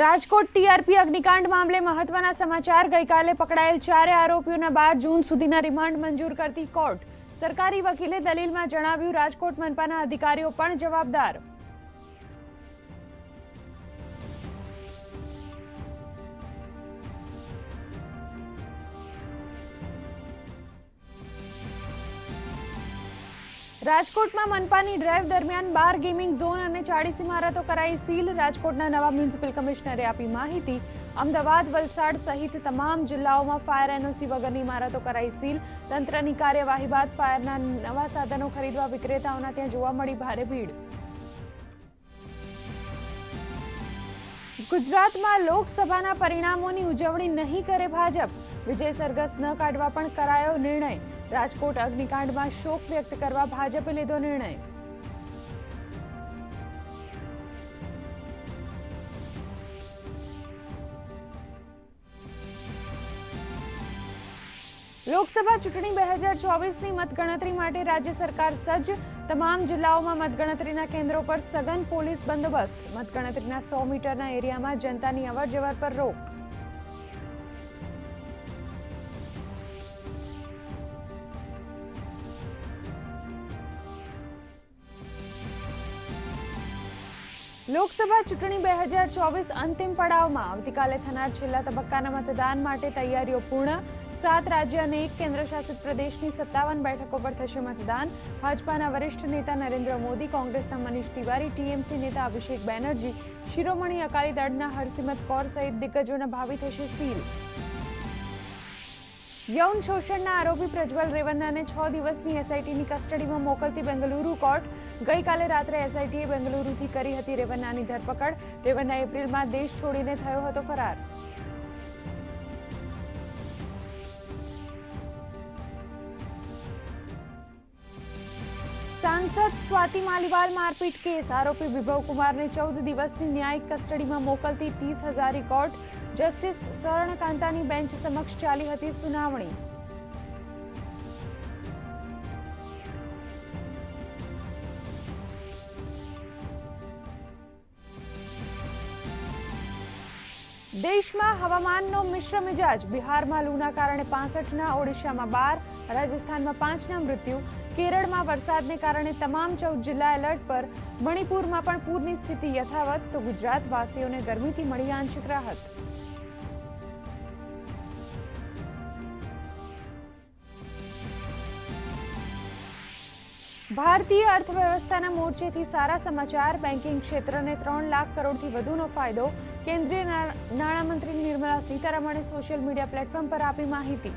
Rajkot TRP અગ્નિકાંડ મામલે મહત્વના સમાચાર ગઈકાલે પકડાયેલ ચારે આરોપીઓના બાર જૂન સુધીના રિમાન્ડ મંજૂર કરતી કોર્ટ. સરકારી વકીલે દલીલમાં જણાવ્યું, રાજકોટ મનપાના અધિકારીઓ પણ જવાબદાર. રાજકોટમાં મનપાની ડ્રાઈવ દરમિયાન બાર ગેમિંગ ઝોન અને ચાળીસ ઇમારતો કરાઈ સીલ. રાજકોટના નવા મ્યુનિસિપલ કમિશનરે આપી માહિતી. અમદાવાદ, વલસાડ સહિત તમામ જિલ્લાઓમાં ફાયર એનઓસી વગરની ઇમારતો કરાઈ સીલ. તંત્રની કાર્યવાહી બાદ ફાયરના નવા સાધનો ખરીદવા વિક્રેતાઓના ત્યાં જોવા મળી ભારે ભીડ. ગુજરાતમાં લોકસભાના પરિણામોની ઉજવણી નહીં કરે ભાજપ. વિજય સરઘસ ન કાઢવા પણ કરાયો નિર્ણય. રાજકોટ અગ્નિકાંડમાં શોક વ્યક્ત કરવા ભાજપે લીધો નિર્ણય. લોકસભા ચૂંટણી બે હજાર ચોવીસની મતગણતરી માટે રાજ્ય સરકાર સજ્જ. તમામ જિલ્લાઓમાં મતગણતરીના કેન્દ્રો પર સઘન પોલીસ બંદોબસ્ત. મતગણતરીના સો મીટરના એરિયામાં જનતાની અવરજવર પર રોક. લોકસભા ચૂંટણી બે હજાર ચોવીસ અંતિમ પડાવમાં આવતીકાલે થનાર છેલ્લા તબક્કાના મતદાન માટે તૈયારીઓ પૂર્ણ. સાત રાજ્ય અને એક કેન્દ્રશાસિત પ્રદેશની સત્તાવન બેઠકો પર થશે મતદાન. ભાજપાના વરિષ્ઠ નેતા નરેન્દ્ર મોદી, કોંગ્રેસના મનીષ તિવારી, ટીએમસી નેતા અભિષેક બેનર્જી, શિરોમણી અકાલી દળના હરસિમત કૌર સહિત દિગ્ગજોના ભાવિ થશે સીલ. યૌન શોષણના આરોપી પ્રજ્વલ રેવન્નાને છ દિવસની એસઆઈટીની કસ્ટડીમાં મોકલતી બેંગલુરુ કોર્ટ ગઈકાલે રાત્રે એસઆઈટીએ બેંગલુરુથી કરી હતી રેવન્નાની ધરપકડ. રેવન્ના એપ્રિલમાં દેશ છોડીને થયો હતો ફરાર. સાંસદ સ્વાતિ માલીવાલ મારપીટ કેસ. આરોપી વિભવ કુમારને ચૌદ દિવસની ન્યાયિક કસ્ટડીમાં મોકલતી ત્રીસ હજારી કોર્ટ. જસ્ટિસ સ્વર્ણકાંતાની બેન્ચ સમક્ષ ચાલી હતી સુનાવણી. દેશમાં હવામાનનો મિશ્ર મિજાજ. બિહારમાં લૂના કારણે પાસઠના, ઓડિશામાં બાર, રાજસ્થાનમાં પાંચના મૃત્યુ. કેરળમાં વરસાદને કારણે તમામ ચૌદ જિલ્લા એલર્ટ પર મણિપુરમાં પણ પૂરની સ્થિતિ યથાવત તો ગુજરાતવાસીઓને ગરમીથી મળી આંશિક રાહત. ભારતીય અર્થવ્યવસ્થાના મોરચેથી સારા સમાચાર બેન્કિંગ ક્ષેત્રને ત્રણ લાખ કરોડથી વધુનો ફાયદો, કેન્દ્રીય નાણામંત્રી નિર્મલા સીતારમણે સોશિયલ મીડિયા પ્લેટફોર્મ પર આપી માહિતી.